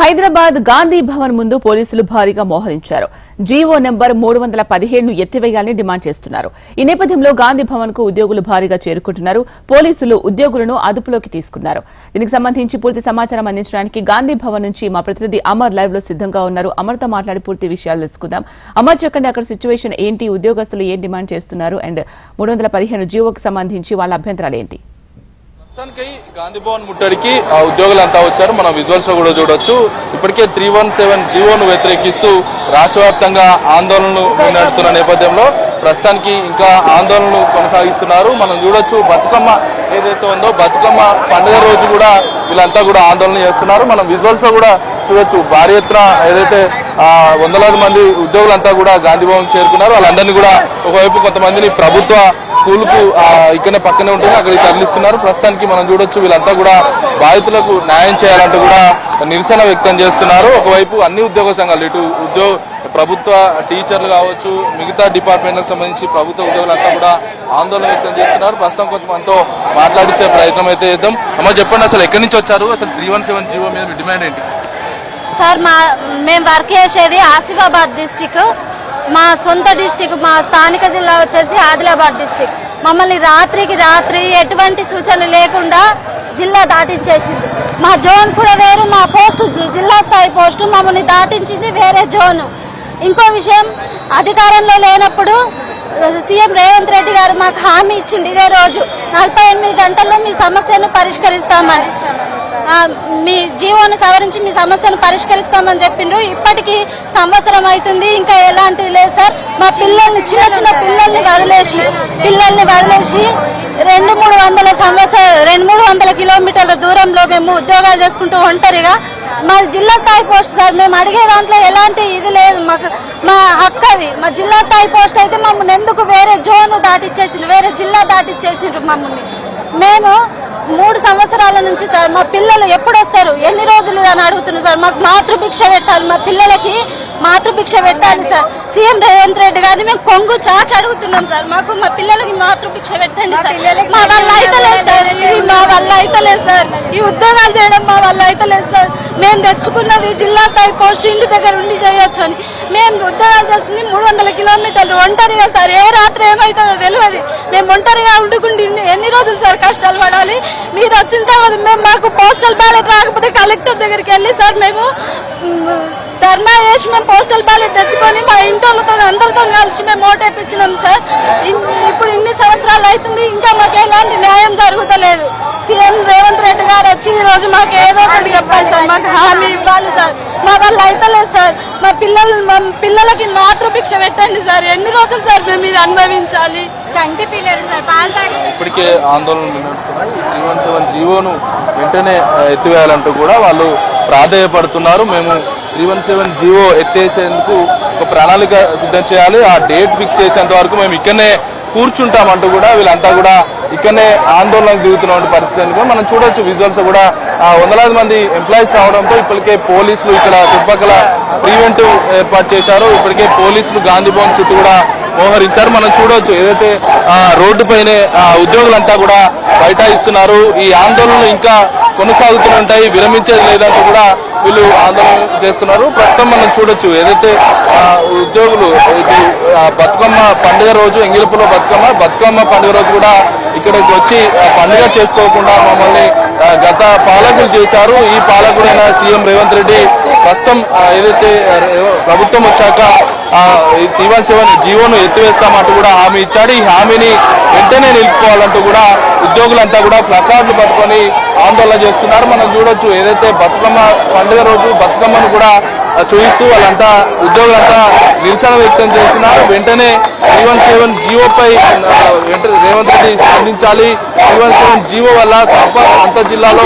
హైదరాబాద్ గాంధీ భవన్ ముందు పోలీసులు భారీగా మోహరించారు. జీవో నెంబర్ మూడు వందల పదిహేడును ఎత్తివేయాలని డిమాండ్ చేస్తున్నారు. ఈ నేపథ్యంలో గాంధీ భవన్కు ఉద్యోగులు భారీగా చేరుకుంటున్నారు. పోలీసులు ఉద్యోగులను అదుపులోకి తీసుకున్నారు. దీనికి సంబంధించి పూర్తి సమాచారం అందించడానికి గాంధీ భవన్ నుంచి మా ప్రతినిధి అమర్ లైవ్లో సిద్ధంగా ఉన్నారు. అమర్తో మాట్లాడి పూర్తి విషయాలు తెలుసుకుందాం. అమర్ చెప్పండి అక్కడ సిచ్యువేషన్ ఏంటి? ఉద్యోగస్తులు ఏం డిమాండ్ చేస్తున్నారు? అండ్ మూడు వందల పదిహేను జీవోకి సంబంధించి వాళ్ళ అభ్యంతరాలు ఏంటి? మొత్తానికి గాంధీ భవన్ ముట్టడికి ఆ ఉద్యోగులు అంతా వచ్చారు. మనం విజువల్స్లో కూడా చూడొచ్చు. ఇప్పటికే త్రీ వన్ సెవెన్ జీవోను వ్యతిరేకిస్తూ రాష్ట్ర వ్యాప్తంగా ఆందోళనలు నడుతున్న నేపథ్యంలో ప్రస్తుతానికి ఇంకా ఆందోళనలు కొనసాగిస్తున్నారు. మనం చూడొచ్చు బతుకమ్మ ఏదైతే ఉందో బతుకమ్మ పండుగ రోజు కూడా వీళ్ళంతా కూడా ఆందోళన చేస్తున్నారు. మనం విజువల్స్లో కూడా చూడొచ్చు. భారీ ఎత్తున ఏదైతే వందలాది మంది ఉద్యోగులంతా కూడా గాంధీభవన్ చేరుకున్నారు. వాళ్ళందరినీ కూడా ఒకవైపు కొంతమందిని ప్రభుత్వ స్కూల్కు ఇక్కడనే పక్కనే ఉంటుంది అక్కడికి తరలిస్తున్నారు. ప్రస్తుతానికి మనం చూడొచ్చు వీళ్ళంతా కూడా బాధితులకు న్యాయం చేయాలంటూ కూడా నిరసన వ్యక్తం చేస్తున్నారు. ఒకవైపు అన్ని ఉద్యోగ సంఘాలు ఇటు ఉద్యోగ ప్రభుత్వ టీచర్లు కావచ్చు మిగతా డిపార్ట్మెంట్లకు సంబంధించి ప్రభుత్వ ఉద్యోగులంతా కూడా ఆందోళన వ్యక్తం చేస్తున్నారు. ప్రస్తుతం కొంత మనతో మాట్లాడించే ప్రయత్నం అయితే చేద్దాం. అమ్మ చెప్పండి అసలు ఎక్కడి నుంచి వచ్చారు? అసలు త్రీ వన్ సెవెన్ జీవో మీద డిమాండ్ ఏంటి? సార్ మా మేము వర్క్ చేసేది ఆసిఫాబాద్ డిస్టిక్. మా సొంత డిస్టిక్ మా స్థానిక జిల్లా వచ్చేసి ఆదిలాబాద్ డిస్టిక్. మమ్మల్ని రాత్రికి రాత్రి ఎటువంటి సూచనలు లేకుండా జిల్లా దాటించేసింది. మా జోన్ కూడా వేరు మా పోస్టు జిల్లా స్థాయి పోస్టు మమ్మల్ని దాటించింది వేరే జోను. ఇంకో విషయం అధికారంలో లేనప్పుడు సీఎం రేవంత్ రెడ్డి గారు మాకు హామీ ఇచ్చిండు ఇదే రోజు. నలభై ఎనిమిది గంటల్లో మీ సమస్యను పరిష్కరిస్తామని. మీ జీవోను సవరించి మీ సమస్యను పరిష్కరిస్తామని చెప్పిండ్రు. ఇప్పటికీ సంవత్సరం అవుతుంది ఇంకా ఎలాంటిది లేదు సార్. మా పిల్లల్ని చిన్న చిన్న పిల్లల్ని వదిలేసి పిల్లల్ని వదిలేసి రెండు మూడు వందల సంవత్సర రెండు మూడు వందల కిలోమీటర్ల దూరంలో మేము ఉద్యోగాలు చేసుకుంటూ ఒంటరిగా మా జిల్లా స్థాయి పోస్ట్ సార్ మేము అడిగే దాంట్లో ఎలాంటి ఇది లేదు. మాకు మా హక్కు అది మా జిల్లా స్థాయి పోస్ట్ అయితే మమ్మల్ని ఎందుకు వేరే జోన్ దాటిచ్చేసిండ్రు? వేరే జిల్లా దాటిచ్చేసిండ్రు మమ్మల్ని. మేము మూడు సంవత్సరాల నుంచి సార్ మా పిల్లలు ఎప్పుడు వస్తారు? ఎన్ని రోజులు అని అడుగుతున్నారు సార్. మాకు మాతృభిక్ష పెట్టాలి. మా పిల్లలకి మాతృభిక్ష పెట్టాలి సార్. సీఎం రేవంత్ రెడ్డి గారిని మేము కొంగు చాచి అడుగుతున్నాం సార్. మాకు మా పిల్లలకి మాతృభిక్ష పెట్టండి సార్. మా వల్ల అయితలేదు సార్. ఇది మా వల్ల అయితలేదు సార్. ఈ ఉద్యోగాలు చేయడం మా వల్ల అయితలేదు సార్. మేము తెచ్చుకున్నది జిల్లా స్థాయి పోస్ట్ ఇంటి దగ్గర ఉండి చేయొచ్చు అని మేము ఉద్యోగాలు వచ్చేస్తుంది. మూడు వందల కిలోమీటర్లు. ఒంటరిగా సార్ ఏ రాత్రి ఏమవుతుందో తెలియదు మేము ఒంటరిగా ఉండుకుండి ఎన్ని- రోజులు సార్ కష్టాలు పడాలి? మీరు వచ్చిన తర్వాత మేము మాకు పోస్టల్ బ్యాలెట్ రాకపోతే కలెక్టర్ దగ్గరికి వెళ్ళి సార్ మేము ధర్నా చేసి మేము పోస్టల్ బ్యాలెట్ తెచ్చుకొని మా ఇంటోళ్ళతో అందరితో కలిసి మేము ఓటేపించినాం సార్. ఇప్పుడు ఇన్ని సంవత్సరాలు అవుతుంది ఇంకా మాకు ఎలాంటి న్యాయం జరుగుతలేదు. సీఎం రేవంత్ రెడ్డి గారు వచ్చి ఈ రోజు మాకు ఏదో ఒకటి చెప్పాలి సార్ మాకు హామీ ఇవ్వాలి సార్. మా వల్ల అయితలేదు సార్. మా పిల్లలు మా పిల్లలకి మాతృభిక్ష పెట్టండి సార్. ఎన్ని రోజులు సార్ మేము ఇది అనుభవించాలి? చంటి పిల్లలు సార్ పాలు తాగి ఇప్పటికే ఆందోళన త్రీ వన్ సెవెన్ జీవోను వెంటనే ఎత్తివేయాలంటూ కూడా వాళ్ళు ప్రాధేయపడుతున్నారు. మేము త్రీ వన్ సెవెన్ జీవో ఎత్తేసేందుకు ఒక ప్రణాళిక సిద్ధం చేయాలి. ఆ డేట్ ఫిక్స్ చేసేంత వరకు మేము ఇక్కడనే కూర్చుంటామంటూ కూడా వీళ్ళంతా కూడా ఇక్కడనే ఆందోళనకు దిగుతున్న పరిస్థితి. మనం చూడొచ్చు విజువల్స్ కూడా వందలాది మంది ఎంప్లాయీస్ రావడంతో ఇప్పటికే పోలీసులు ఇక్కడ చుట్టుపక్కల ప్రీవెంట్ ఏర్పాటు చేశారు. ఇప్పటికే పోలీసులు గాంధీ భవన్ చుట్టూ కూడా మోహరించారు. మనం చూడవచ్చు ఏదైతే రోడ్డు పైనే ఉద్యోగులంతా కూడా బైఠాయిస్తున్నారు. ఈ ఆందోళనలు ఇంకా కొనసాగుతుంటాయి విరమించేది లేదంటూ కూడా వీళ్ళు ఆందోళన చేస్తున్నారు. ప్రస్తుతం మనం చూడొచ్చు ఏదైతే ఉద్యోగులు బతుకమ్మ పండుగ రోజు ఎంగిలిపులో బతుకమ్మ బతుకమ్మ పండుగ రోజు కూడా ఇక్కడికి వచ్చి పండుగ చేసుకోకుండా మమ్మల్ని గత పాలకులు చేశారు. ఈ పాలకుడైన సీఎం రేవంత్ రెడ్డి ప్రస్తుతం ఏదైతే ప్రభుత్వం వచ్చాక తీవన్ సెవెన్ జీవోను ఎత్తివేస్తామంటూ కూడా హామీ ఇచ్చాడు. ఈ హామీని వెంటనే నిలుపుకోవాలంటూ కూడా ఉద్యోగులంతా కూడా ప్లకార్డులు పట్టుకొని ఆందోళన చేస్తున్నారు. మనం చూడొచ్చు ఏదైతే బతుకమ్మ పండుగ రోజు బతుకమ్మను కూడా చూపిస్తూ వాళ్ళంతా ఉద్యోగులంతా నిరసన వ్యక్తం చేస్తున్నారు వెంటనే త్రీ వన్ సెవెన్ జీవోపై రేవంత్ రెడ్డి స్పందించాలి. త్రీ వన్ సెవెన్ జీవో వల్ల అంత జిల్లాలో